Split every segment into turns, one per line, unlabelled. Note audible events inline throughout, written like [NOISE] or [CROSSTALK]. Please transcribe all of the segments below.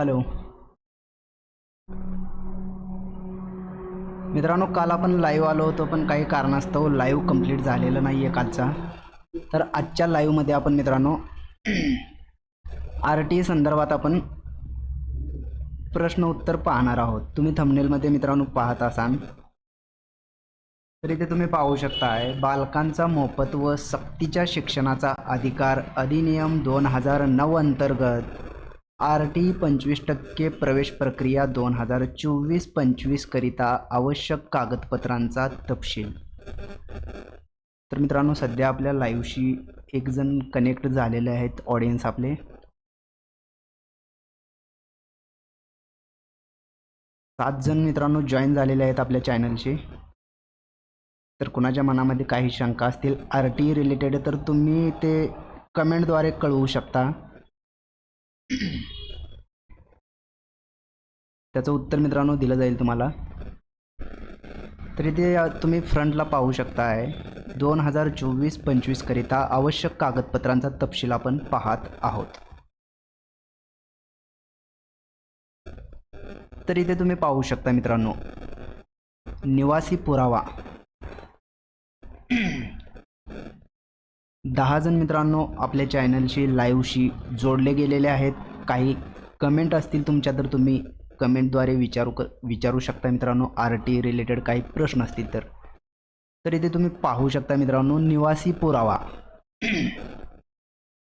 Hello. मित्रांनो काल आपण लाईव्ह आलो होतो पण काही कारणास्तव लाईव्ह कंप्लीट झालेलं नाही आहे कालचा. तर आजच्या लाईव्हमध्ये आपण मित्रांनो आर टी संदर्भात आपण प्रश्न उत्तर पाहणार आहोत. तुम्ही थंबनेलमध्ये मित्रांनो पाहत असाल. तर इथे तुम्ही पाहू शकताय बालकांचा मोफत व सक्तीच्या शिक्षणाचा अधिकार अधिनियम दोन हजार नऊ अंतर्गत आर टी पंचवीस टक्के प्रवेश प्रक्रिया दोन हजार चोवीस पंचवीसकरिता आवश्यक कागदपत्रांचा तपशील. तर मित्रांनो सध्या आपल्या लाईव्हशी एक जण कनेक्ट झालेले आहेत. ऑडियन्स आपले. सात जण मित्रांनो जॉईन झालेले आहेत आपल्या चॅनलशी तर कुणाच्या मनामध्ये काही शंका असतील आर टी रिलेटेड तर तुम्ही ते कमेंटद्वारे कळवू शकता. त्याचं उत्तर मित्रांनो दिलं जाईल तुम्हाला. तर इथे तुम्ही फ्रंटला पाहू शकताय. दोन हजार चोवीस पंचवीसकरिता आवश्यक कागदपत्रांचा तपशील आपण पाहत आहोत. तर इथे तुम्ही पाहू शकता मित्रांनो. निवासी पुरावा. [CLEARS THROAT] दहा जण मित्रांनो आपल्या चॅनलशी लाईव्हशी जोडले गेलेले आहेत. काही कमेंट असतील तुमच्या तर तुम्ही कमेंटद्वारे विचारू क विचारू शकता मित्रांनो आर टी रिलेटेड काही प्रश्न असतील तर. तर इथे तुम्ही पाहू शकता मित्रांनो निवासी पुरावा. [CLEARS THROAT]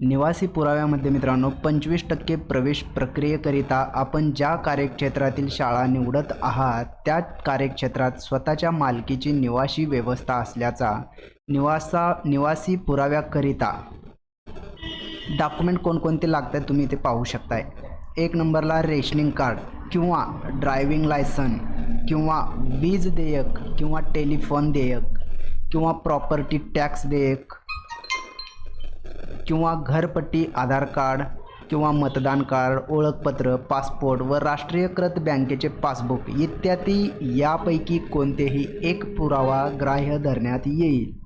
निवासी पुराव्यामध्ये मित्रांनो पंचवीस टक्के प्रवेश प्रक्रियेकरिता आपण ज्या कार्यक्षेत्रातील शाळा निवडत आहात त्या कार्यक्षेत्रात स्वतःच्या मालकीची निवासी व्यवस्था असल्याचा निवासा निवासी पुराव्याकरिता डॉक्युमेंट कोणकोणते लागतात तुम्ही इथे पाहू शकताय. एक नंबरला रेशनिंग कार्ड. किंवा ड्रायविंग लायसन किंवा वीज देयक किंवा टेलिफोन देयक किंवा प्रॉपर्टी टॅक्स देयक किंवा घरपट्टी आधार कार्ड किंवा मतदान कार्ड ओळखपत्र पासपोर्ट व राष्ट्रीयकृत बँकेचे पासबुक इत्यादी यापैकी कोणतेही एक पुरावा ग्राह्य धरण्यात येईल.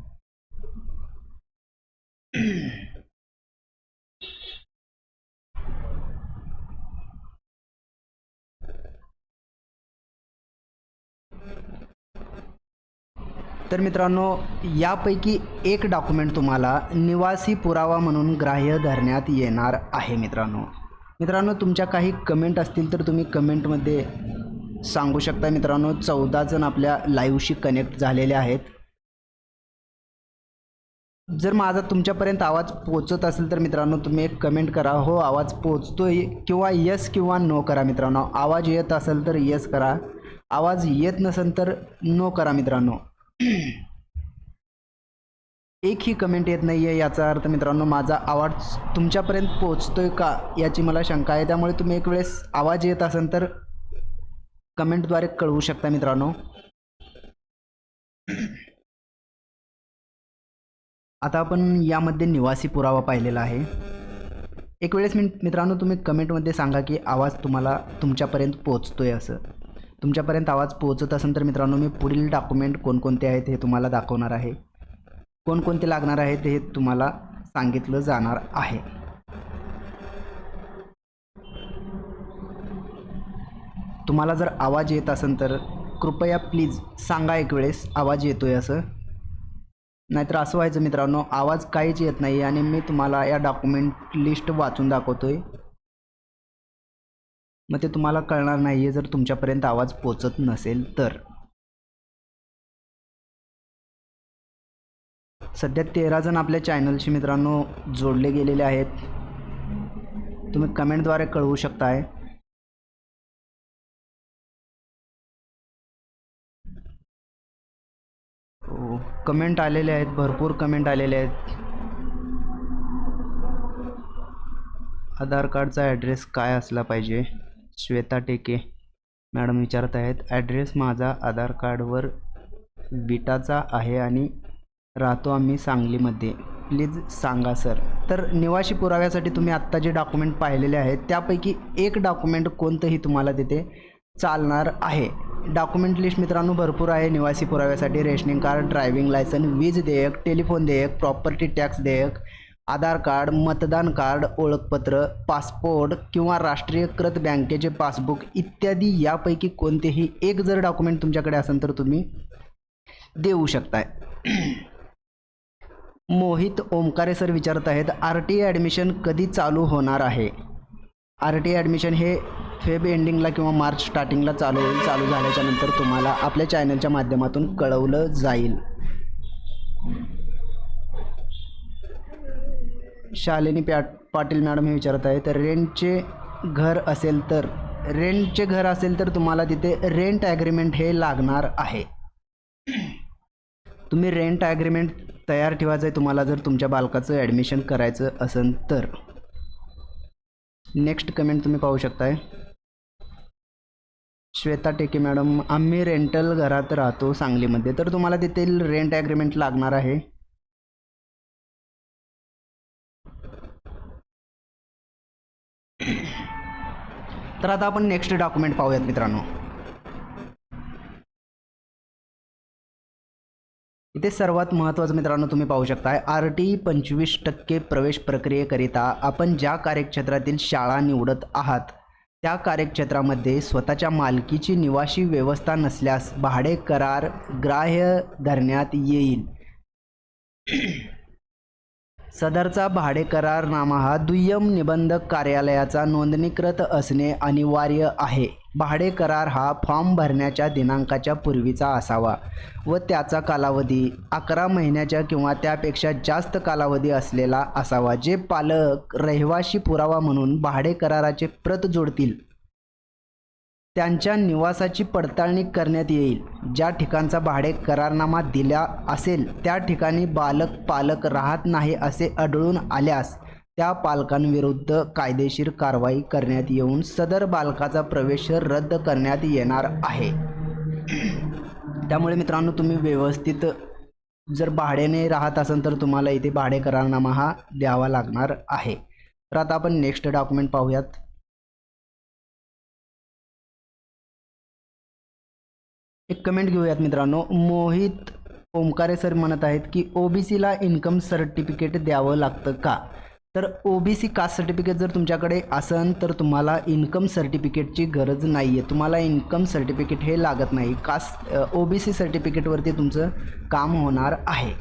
तर मित्रांनो यापैकी एक डॉक्युमेंट तुम्हाला निवासी पुरावा म्हणून ग्राह्य धरण्यात येणार आहे मित्रांनो. मित्रांनो तुमच्या काही कमेंट असतील तर तुम्ही कमेंटमध्ये सांगू शकता मित्रांनो. चौदा जण आपल्या लाईव्हशी कनेक्ट झालेले आहेत. जर माझा तुमच्यापर्यंत आवाज पोचत असेल तर मित्रांनो तुम्ही एक कमेंट करा. हो आवाज पोचतोय किंवा यस किंवा नो करा मित्रांनो. आवाज येत असेल तर यस करा. आवाज येत नसेल तर नो करा मित्रांनो. एकही कमेंट येत नाही आहे याचा अर्थ मित्रांनो माझा आवाज तुमच्यापर्यंत पोचतोय का याची मला शंका आहे. त्यामुळे तुम्ही एक वेळेस आवाज येत असेल तर कमेंटद्वारे कळवू शकता मित्रांनो. आता आपण यामध्ये निवासी पुरावा पाहिलेला आहे. एक वेळेस मी मित्रांनो तुम्ही कमेंटमध्ये सांगा की आवाज तुम्हाला तुमच्यापर्यंत पोचतोय असं. तुमच्यापर्यंत आवाज पोहोचत असेल तर मित्रांनो मी पुढील डॉक्युमेंट कोणकोणते आहेत हे तुम्हाला दाखवणार आहे. कोणकोणते लागणार आहेत हे तुम्हाला सांगितलं जाणार आहे. तुम्हाला जर आवाज येत असेल तर कृपया प्लीज सांगा एक वेळेस आवाज येतोय असं. नाहीतर असं व्हायचं मित्रांनो आवाज काहीच येत नाही आणि मी तुम्हाला या डॉक्युमेंट लिस्ट वाचून दाखवतोय. मग ते तुम्हाला कळणार नाही आहे जर तुमच्यापर्यंत आवाज पोचत नसेल तर. सध्या तेरा जण आपल्या चॅनलशी मित्रांनो जोडले गेलेले आहेत. तुम्ही कमेंटद्वारे कळवू शकताय. हो, कमेंट आलेले आहेत भरपूर कमेंट आलेले आहेत. आधार कार्डचा ॲड्रेस काय असला पाहिजे? श्वेता टेके. मॅडम विचारत आहेत ॲड्रेस माझा आधार कार्डवर विटाचा आहे आणि राहतो आम्ही सांगलीमध्ये. प्लीज सांगा सर. तर निवासी पुराव्यासाठी तुम्ही आत्ता जे डॉक्युमेंट पाहिलेले आहेत त्यापैकी एक डॉक्युमेंट कोणतंही तुम्हाला तिथे चालणार आहे. डॉक्युमेंट लिस्ट मित्रांनो भरपूर आहे. निवासी पुराव्यासाठी रेशनिंग कार्ड ड्रायव्हिंग लायसन वीज देयक टेलिफोन देयक प्रॉपर्टी टॅक्स देयक आधार कार्ड मतदान कार्ड ओळखपत्र पासपोर्ट किंवा राष्ट्रीयकृत बँकेचे पासबुक इत्यादी यापैकी कोणतेही एक जर डॉक्युमेंट तुमच्याकडे असेल तर तुम्ही देऊ शकताय. मोहित ओमकारे सर विचारत आहेत आर टी ॲडमिशन कधी चालू होणार आहे? आर टी ॲडमिशन हे फेब एंडिंगला किंवा मार्च स्टार्टिंगला चालू होईल चालू झाल्याच्यानंतर तुम्हाला आपल्या चॅनलच्या माध्यमातून कळवलं जाईल. शालिनी प्या पाटील मॅडम हे विचारत आहे तर रेंटचे घर असेल तर रेंटचे घर असेल तर तुम्हाला तिथे रेंट ॲग्रीमेंट हे लागणार आहे. तुम्ही रेंट ॲग्रीमेंट तयार ठेवायचं आहे तुम्हाला जर तुमच्या बालकाचं ॲडमिशन करायचं असेल तर. नेक्स्ट कमेंट तुम्ही पाहू शकताय. श्वेता टेके मॅडम आम्ही रेंटल घरात राहतो सांगलीमध्ये तर तुम्हाला तिथे रेंट ॲग्रीमेंट लागणार आहे. तर आता आपण नेक्स्ट डॉक्युमेंट पाहूयात मित्रांनो. इथे सर्वात महत्त्वाचं मित्रांनो तुम्ही पाहू शकताय आर टी पंचवीस टक्के प्रवेश प्रक्रियेकरिता आपण ज्या कार्यक्षेत्रातील शाळा निवडत आहात त्या कार्यक्षेत्रामध्ये स्वतःच्या मालकीची निवासी व्यवस्था नसल्यास भाडे करार ग्राह्य धरण्यात येईल. सदरचा भाडे करारनामा हा दुय्यम निबंधक कार्यालयाचा नोंदणीकृत असणे अनिवार्य आहे. भाडे करार हा फॉर्म भरण्याच्या दिनांकाच्या पूर्वीचा असावा व त्याचा कालावधी अकरा महिन्याच्या किंवा त्यापेक्षा जास्त कालावधी असलेला असावा जे पालक रहिवाशी पुरावा म्हणून भाडे कराराचे प्रत जोडतील. त्यांच्या निवासाची पडताळणी करण्यात येईल. ज्या ठिकाणचा भाडे करारनामा दिला असेल त्या ठिकाणी बालक पालक राहत नाही असे आढळून आल्यास त्या पालकांविरुद्ध कायदेशीर कारवाई करण्यात येऊन सदर बालकाचा प्रवेश रद्द करण्यात येणार आहे. त्यामुळे मित्रांनो तुम्ही व्यवस्थित जर भाड्याने राहत असाल तर तुम्हाला इथे भाडे करारनामा हा द्यावा लागणार आहे. तर आता आपण नेक्स्ट डॉक्युमेंट पाहूयात. एक कमेंट घेऊयात मित्रांनो. मोहित ओमकारे सर म्हणत आहेत की ओबीसीला इन्कम सर्टिफिकेट द्यावं लागतं का? तर ओबीसी कास्ट सर्टिफिकेट जर तुमच्याकडे असन तर तुम्हाला इन्कम सर्टिफिकेटची गरज नाही आहे तुम्हाला इन्कम सर्टिफिकेट हे लागत नाही. कास्ट ओबीसी सर्टिफिकेटवरती तुमचं काम होणार आहे.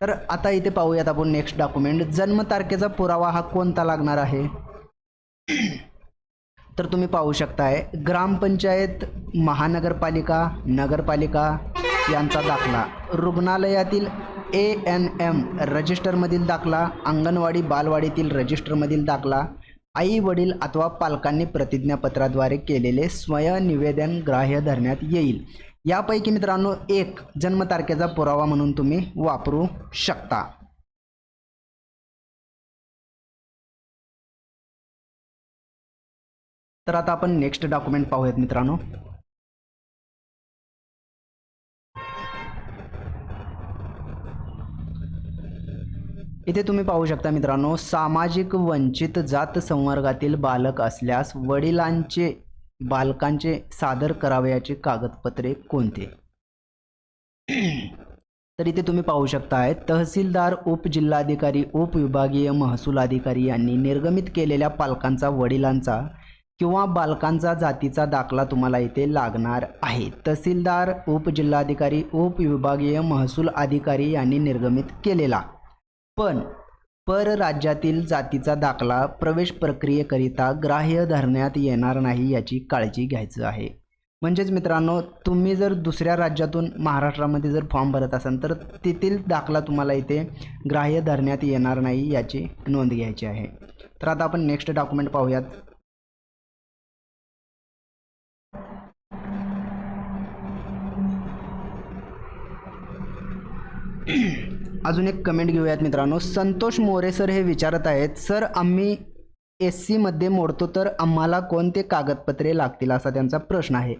तर आता इथे पाहूयात आपण नेक्स्ट डॉक्युमेंट जन्मतारखेचा पुरावा हा कोणता लागणार आहे? तर तुम्ही पाहू शकताय ग्रामपंचायत महानगरपालिका नगरपालिका यांचा दाखला. रुग्णालयातील ए एन एम रजिस्टरमधील दाखला अंगणवाडी बालवाडीतील रजिस्टरमधील दाखला आई वडील अथवा पालकांनी प्रतिज्ञापत्राद्वारे केलेले स्वयंनिवेदन ग्राह्य धरण्यात येईल. यापैकी मित्रांनो एक जन्मतारखेचा पुरावा म्हणून तुम्ही वापरू शकता. तर आता आपण नेक्स्ट डॉक्युमेंट पाहूयात मित्रांनो. इथे तुम्ही पाहू शकता मित्रांनो सामाजिक वंचित जात संवर्गातील बालक असल्यास वडिलांचे बालकांचे सादर करावयाचे कागदपत्रे कोणते? तर इथे तुम्ही पाहू शकताय तहसीलदार उपजिल्हाधिकारी उपविभागीय महसूल अधिकारी यांनी निर्गमित केलेल्या पालकांचा वडिलांचा किंवा बालकांचा जातीचा दाखला तुम्हाला इथे लागणार आहे. तहसीलदार उपजिल्हाधिकारी उपविभागीय महसूल अधिकारी यांनी निर्गमित केलेला. पण परराज्यातील जातीचा दाखला प्रवेश प्रक्रियेकरिता ग्राह्य धरण्यात येणार नाही याची काळजी घ्यायचं आहे. म्हणजेच मित्रांनो तुम्ही जर दुसऱ्या राज्यातून महाराष्ट्रामध्ये जर फॉर्म भरत असाल तर तेथील दाखला तुम्हाला इथे ग्राह्य धरण्यात येणार नाही याची नोंद घ्यायची आहे. तर आता आपण नेक्स्ट डॉक्युमेंट पाहूयात. अजून एक कमेंट घेऊयात मित्रांनो. संतोष मोरे सर हे विचारत आहेत सर आम्ही एस सीमध्ये मोडतो तर आम्हाला कोणते कागदपत्रे लागतील? असा त्यांचा प्रश्न आहे.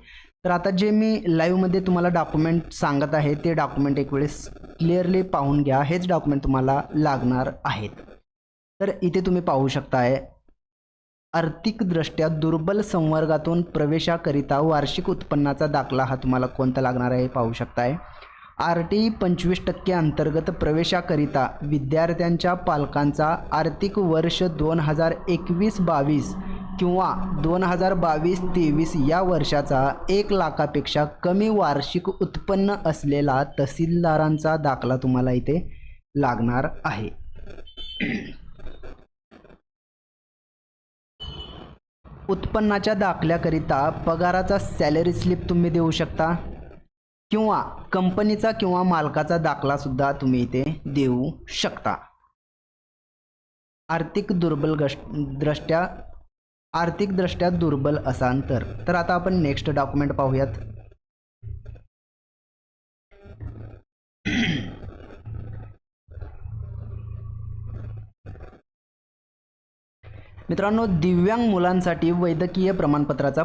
तर आता जे मी लाईव्हमध्ये तुम्हाला डॉक्युमेंट सांगत आहे ते डॉक्युमेंट एक वेळेस क्लिअरली पाहून घ्या. हेच डॉक्युमेंट तुम्हाला लागणार आहेत. तर इथे तुम्ही पाहू शकताय आर्थिकदृष्ट्या दुर्बल संवर्गातून प्रवेशाकरिता वार्षिक उत्पन्नाचा दाखला हा तुम्हाला कोणता लागणार आहे पाहू शकताय. आर टी ई पंचवीस टक्के अंतर्गत प्रवेशाकरिता विद्यार्थ्यांच्या पालकांचा आर्थिक वर्ष दोन हजार एकवीस बावीस किंवा दोन हजार बावीस तेवीस या वर्षाचा एक लाखापेक्षा कमी वार्षिक उत्पन्न असलेला तहसीलदारांचा दाखला तुम्हाला इथे लागणार आहे. उत्पन्नाच्या दाखल्याकरिता पगाराचा सॅलरी स्लिप तुम्ही देऊ शकता. किंवा कंपनीचा किंवा मालकाचा दाखला सुद्धा तुम्ही इथे देऊ शकता. आर्थिक दुर्बल गश दृष्ट्या आर्थिकदृष्ट्या दुर्बल असाल तर. तर आता आपण नेक्स्ट डॉक्युमेंट पाहूयात. मित्रांनो दिव्यांग मुलांसाठी वैद्यकीय प्रमाणपत्राचा